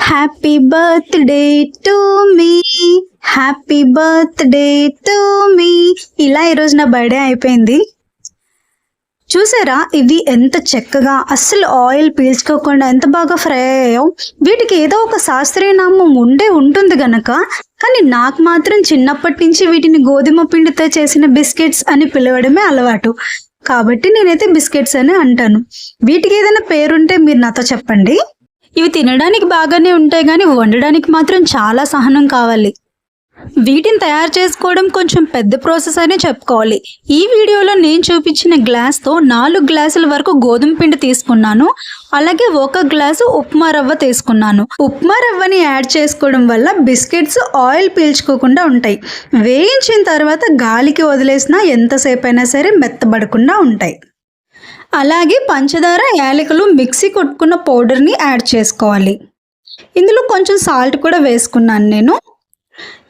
Happy birthday to me happy birthday to me ఇలా ఈరోజు నా బర్త్డే అయిపోయింది. చూసారా? ఇవి ఎంత చక్కగా అస్సలు ఆయిల్ పీల్చుకోకుండా ఎంత బాగా ఫ్రై అయ్యాయో. వీటికి ఏదో ఒక శాస్త్రీయ నామం ఉండే ఉంటుంది గనక. కానీ నాకు మాత్రం చిన్నప్పటి నుంచి వీటిని గోధుమ పిండితో చేసిన బిస్కెట్స్ అని పిలవడమే అలవాటు. కాబట్టి నేనైతే బిస్కెట్స్ అని అంటాను. వీటికి ఏదైనా పేరుంటే మీరు నాతో చెప్పండి. ఇవి తినడానికి బాగానే ఉంటాయి కానీ వండడానికి మాత్రం చాలా సహనం కావాలి. వీటిని తయారు చేసుకోవడం కొంచెం పెద్ద ప్రాసెస్ అనే చెప్పుకోవాలి. ఈ వీడియోలో నేను చూపించిన గ్లాస్తో నాలుగు గ్లాసుల వరకు గోధుమ పిండి తీసుకున్నాను. అలాగే ఒక గ్లాసు ఉప్మా రవ్వ తీసుకున్నాను. ఉప్మా రవ్వని యాడ్ చేసుకోవడం వల్ల బిస్కెట్స్ ఆయిల్ పీల్చుకోకుండా ఉంటాయి. వేయించిన తర్వాత గాలికి వదిలేసినా ఎంతసేపు అయినా సరే మెత్తబడకుండా ఉంటాయి. అలాగే పంచదార యాలకులు మిక్సీ కొట్టుకున్న పౌడర్ని యాడ్ చేసుకోవాలి. ఇందులో కొంచెం సాల్ట్ కూడా వేసుకున్నాను నేను.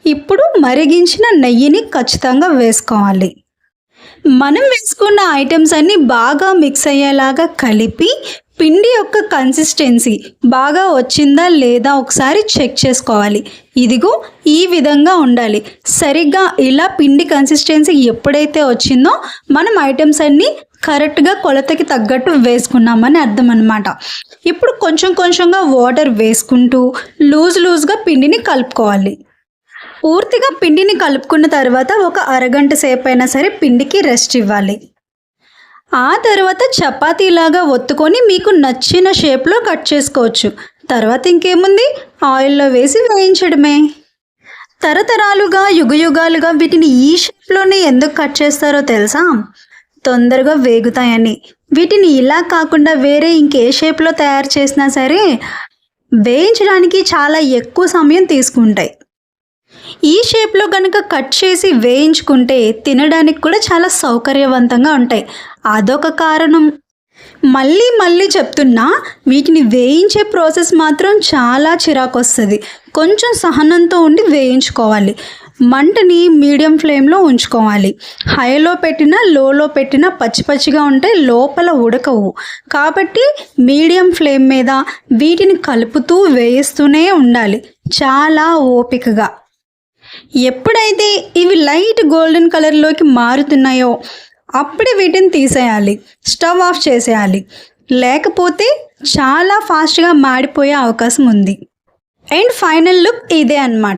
ఇప్పుడు మరిగించిన నెయ్యిని ఖచ్చితంగా వేసుకోవాలి. మనం వేసుకున్న ఐటమ్స్ అన్నీ బాగా మిక్స్ అయ్యేలాగా కలిపి పిండి యొక్క కన్సిస్టెన్సీ బాగా వచ్చిందా లేదా ఒకసారి చెక్ చేసుకోవాలి. ఇదిగో ఈ విధంగా ఉండాలి. సరిగ్గా ఇలా పిండి కన్సిస్టెన్సీ ఎప్పుడైతే వచ్చిందో మనం ఐటమ్స్ అన్నీ కరెక్ట్గా కొలతకి తగ్గట్టు వేసుకున్నామని అర్థం అనమాట ఇప్పుడు కొంచెం కొంచెంగా వాటర్ వేసుకుంటూ లూజ్ లూజ్గా పిండిని కలుపుకోవాలి. పూర్తిగా పిండిని కలుపుకున్న తర్వాత ఒక అరగంట సేపు అయినా సరే పిండికి రెస్ట్ ఇవ్వాలి. ఆ తర్వాత చపాతీలాగా ఒత్తుకొని మీకు నచ్చిన షేప్లో కట్ చేసుకోవచ్చు. తర్వాత ఇంకేముంది? ఆయిల్లో వేసి వేయించడమే. తరతరాలుగా యుగయుగాలుగా వీటిని ఈ షేప్లోనే ఎందుకు కట్ చేస్తారో తెలుసా? తొందరగా వేగుతాయని. వీటిని ఇలా కాకుండా వేరే ఇంకే షేప్లో తయారు చేసినా సరే వేయించడానికి చాలా ఎక్కువ సమయం తీసుకుంటాయి. ఈ షేప్లో కనుక కట్ చేసి వేయించుకుంటే తినడానికి కూడా చాలా సౌకర్యవంతంగా ఉంటాయి. అదొక కారణం. మళ్ళీ మళ్ళీ చెప్తున్నా వీటిని వేయించే ప్రాసెస్ మాత్రం చాలా చిరాకు వస్తుంది కొంచెం సహనంతో ఉండి వేయించుకోవాలి. మంటని మీడియం ఫ్లేమ్లో ఉంచుకోవాలి. హైలో పెట్టినా లోలో పెట్టినా పచ్చి పచ్చిగా ఉంటే లోపల ఉడకవు. కాబట్టి మీడియం ఫ్లేమ్ మీద వీటిని కలుపుతూ వేయిస్తూనే ఉండాలి. చాలా ఓపికగా. ఎప్పుడైతే ఇవి లైట్ గోల్డెన్ కలర్లోకి మారుతున్నాయో అప్పుడే వీటిని తీసేయాలి. స్టవ్ ఆఫ్ చేసేయాలి. లేకపోతే చాలా ఫాస్ట్గా మాడిపోయే అవకాశం ఉంది. అండ్ ఫైనల్ లుక్ ఇదే అన్నమాట.